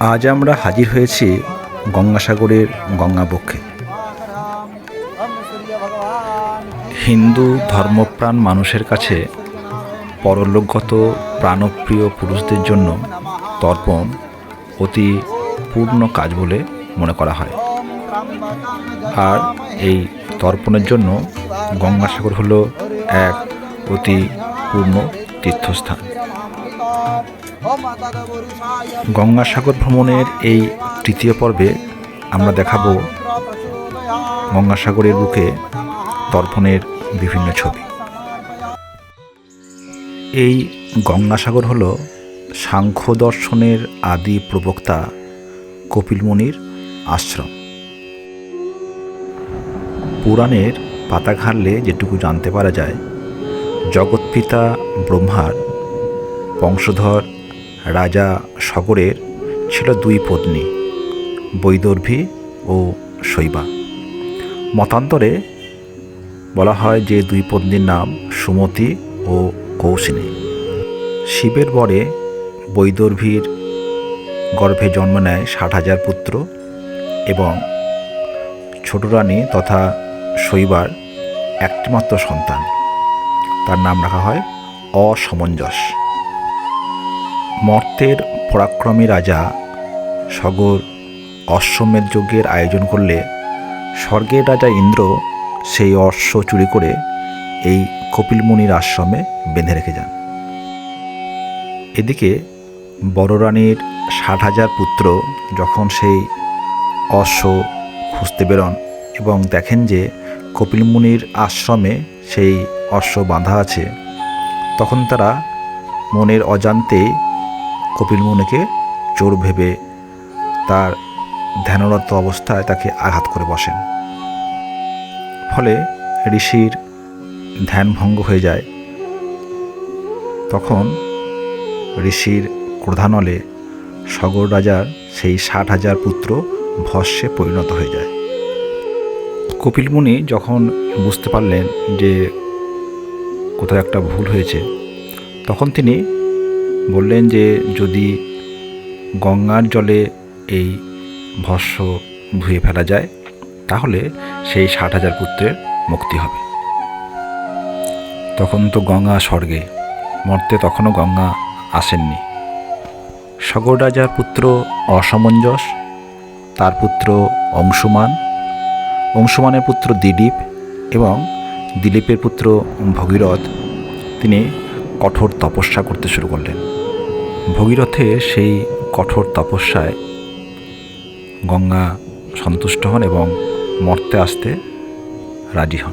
আজ আমরা হাজির হয়েছি গঙ্গাসাগরের গঙ্গাবক্ষে। হিন্দু ধর্মপ্রাণ মানুষের কাছে পরলোকগত প্রাণপ্রিয় পুরুষদের জন্য তর্পণ অতি পূর্ণ কাজ বলে মনে করা হয়। আর এই তর্পণের জন্য গঙ্গাসাগর হলো এক অতি পূর্ণ তীর্থস্থান। গঙ্গাসাগর ভ্রমণের এই তৃতীয় পর্বে আমরা দেখাবো গঙ্গাসাগরের বুকে তর্পণের বিভিন্ন ছবি। এই গঙ্গাসাগর হল সাংখ্য দর্শনের আদি প্রবক্তা কপিল মুনির আশ্রম। পুরাণের পাতা ঘাড়লে যেটুকু জানতে পারা যায়, জগৎপিতা ব্রহ্মার বংশধর রাজা সগরের ছিল দুই পত্নী, বৈদর্ভী ও শৈবা। মতান্তরে বলা হয় যে দুই পত্নীর নাম সুমতি ও কৌশিনী। শিবের বরে বৈদর্ভীর গর্ভে জন্ম নেয় ষাট হাজার পুত্র এবং ছোট রানী তথা শৈবার একটিমাত্র সন্তান। তার নাম রাখা হয় অসমঞ্জস। মর্তের পরাক্রমী রাজা সগর অশ্বমেধ যজ্ঞের আয়োজন করলে স্বর্গের রাজা ইন্দ্র সেই অশ্ব চুরি করে এই কপিলমুনির আশ্রমে বেঁধে রেখে যান। এদিকে বড় রানীর ষাট হাজার পুত্র যখন সেই অশ্ব খুঁজতে বেরোন এবং দেখেন যে কপিলমুনির আশ্রমে সেই অশ্ব বাঁধা আছে, তখন তারা মনের অজান্তেই কপিল মুনিকে চোর ভেবে তার ধ্যানরত অবস্থায় তাকে আঘাত করে বসেন। ফলে ঋষির ধ্যান ভঙ্গ হয়ে যায়। তখন ঋষির ক্রধানলে সগর রাজার সেই ষাট হাজার পুত্র ভস্যে পরিণত হয়ে যায়। কপিল মুনি যখন বুঝতে পারলেন যে কোথাও একটা ভুল হয়েছে, তখন তিনি বললেন যে, যদি গঙ্গার জলে এই ভস্য ধুয়ে ফেলা যায়, তাহলে সেই ষাট হাজার পুত্রের মুক্তি হবে। তখন তো গঙ্গা স্বর্গে, মর্তে তখনও গঙ্গা আসেননি। সগর রাজার পুত্র অসমঞ্জস, তার পুত্র অংশুমান, অংশুমানের পুত্র দিলীপ এবং দিলীপের পুত্র ভগীরথ, তিনি কঠোর তপস্যা করতে শুরু করলেন। ভগীরথের সেই কঠোর তপস্যায় গঙ্গা সন্তুষ্ট হন এবং মর্তে আসতে রাজি হন।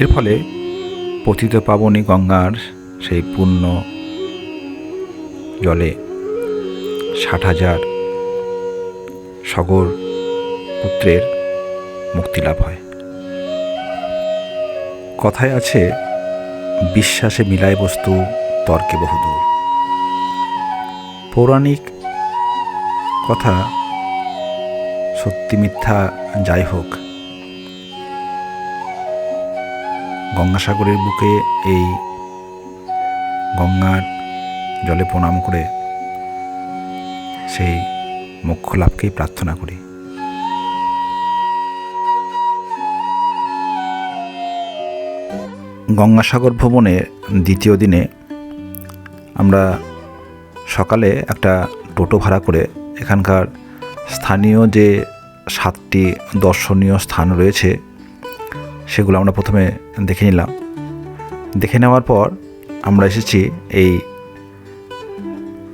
এর ফলে পতিত পাবনী গঙ্গার সেই পূর্ণ জলে ষাট হাজার সগর পুত্রের মুক্তি লাভ হয়। কথায় আছে, বিশ্বাসে মিলায় বস্তু তর্কে বহুদূর। পৌরাণিক কথা সত্যি মিথ্যা যাই হোক। গঙ্গাসাগরের বুকে এই গঙ্গার জলে প্রণাম করে সেই মোক্ষ লাভকেই প্রার্থনা করি। গঙ্গাসাগর ভ্রমণের দ্বিতীয় দিনে আমরা সকালে একটা টোটো ভাড়া করে এখানকার স্থানীয় যে সাতটি দর্শনীয় স্থান রয়েছে, সেগুলো আমরা প্রথমে দেখে নিলাম। দেখে নেওয়ার পর আমরা এসেছি এই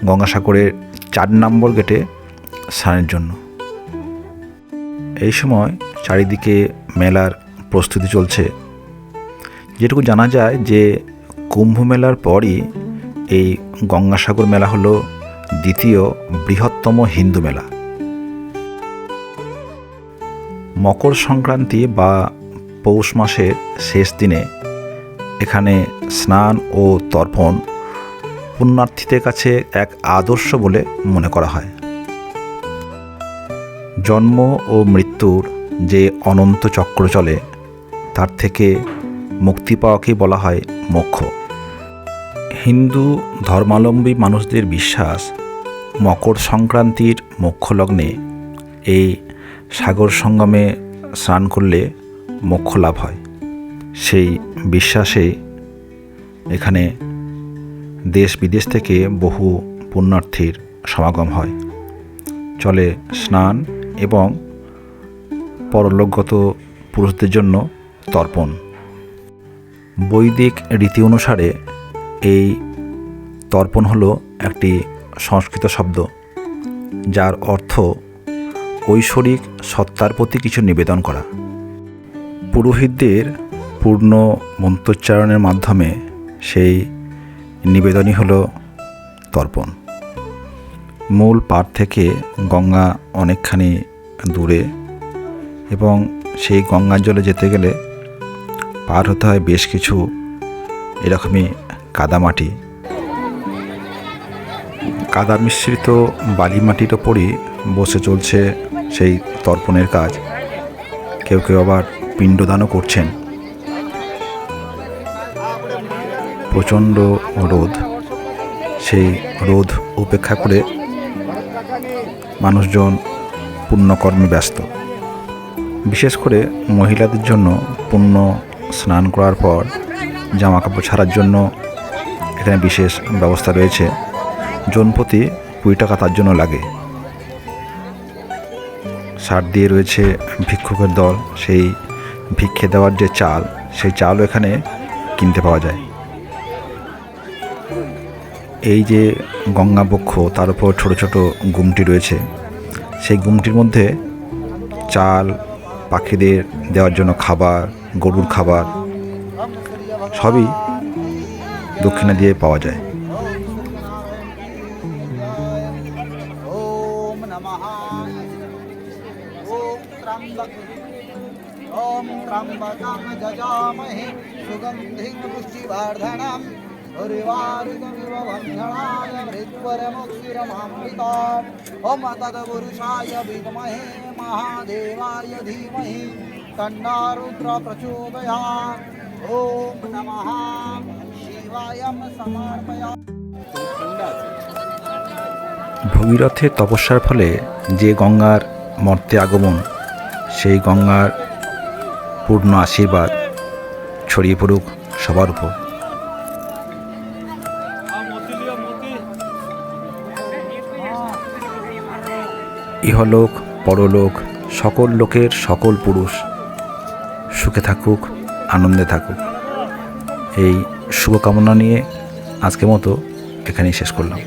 গঙ্গাসাগরের চার নম্বর গেটে স্নানের জন্য। এই সময় চারিদিকে মেলার প্রস্তুতি চলছে। যেটুকু জানা যায় যে কুম্ভ মেলার পরই এই গঙ্গাসাগর মেলা হলো দ্বিতীয় বৃহত্তম হিন্দু মেলা। মকর সংক্রান্তি বা পৌষ মাসের শেষ দিনে এখানে স্নান ও তর্পণ পুণ্যার্থীদের কাছে এক আদর্শ বলে মনে করা হয়। জন্ম ও মৃত্যুর যে অনন্ত চক্র চলে, তার থেকে মুক্তি পাওয়াকেই বলা হয় মোক্ষ। হিন্দু ধর্মাবলম্বী মানুষদের বিশ্বাস মকর সংক্রান্তির মোক্ষ লগ্নে এই সাগর সঙ্গমে স্নান করলে মোক্ষ লাভ হয়। সেই বিশ্বাসে এখানে দেশ বিদেশ থেকে বহু পুণ্যার্থীর সমাগম হয়। চলে স্নান এবং পরলোকগত পুরুষদের জন্য তর্পণ। বৈদিক রীতি অনুসারে এই তর্পণ হলো একটি সংস্কৃত শব্দ, যার অর্থ ঐশ্বরিক সত্তার প্রতি কিছু নিবেদন করা। পুরোহিতদের পূর্ণ মন্ত্রোচ্চারণের মাধ্যমে সেই নিবেদনই হলো তর্পণ। মূল পাড় থেকে গঙ্গা অনেকখানি দূরে এবং সেই গঙ্গার জলে যেতে গেলে পার হতে হয় বেশ কিছু এরকমই কাদামাটি। কাদা মিশ্রিত বালি মাটির ওপরই বসে চলছে সেই তর্পণের কাজ। কেউ কেউ আবার পিণ্ডদানও করছেন। প্রচণ্ড রোদ। সেই রোদ উপেক্ষা করে মানুষজন পুণ্যকর্মে ব্যস্ত। বিশেষ করে মহিলাদের জন্য পুণ্য স্নান করার পর জামা কাপড় ছাড়ার জন্য এখানে বিশেষ ব্যবস্থা রয়েছে। জনপ্রতি কুড়ি টাকা তার জন্য লাগে। সার দিয়ে রয়েছে ভিক্ষুকের দল। সেই ভিক্ষে দেওয়ার যে চাল, সেই চালও এখানে কিনতে পাওয়া যায়। এই যে গঙ্গা বক্ষ, তার উপর ছোট ছোট গুমটি রয়েছে। সেই গুমটির মধ্যে চাল, পাখিদের দেওয়ার জন্য খাবার, গরুর খাবার সবই দক্ষিণা দিয়ে পাওয়া যায় ॐ नमः ॐ त्र्यम्बक ॐ त्र्यम्बकं जजामहे सुगन्धिं पुष्टिवर्धनम् उर्वारुकमिव बन्धनाय मृत्वरमुक्षिरमामृताम् ॐ तदपुरुषाय विद्महे महादेवाय धीमहि तन्नारुद्र प्रचोदयात् ॐ नमः ভগীরথে তপস্যার ফলে যে গঙ্গার মর্তে আগমন, সেই গঙ্গার পূর্ণ আশীর্বাদ ছড়িয়ে পড়ুক সবার উপর। ইহলোক, পরলোক, সকল লোকের সকল পুরুষ সুখে থাকুক, আনন্দে থাকুক। এই শুভকামনা নিয়ে আজকের মতো এখানেই শেষ করলাম।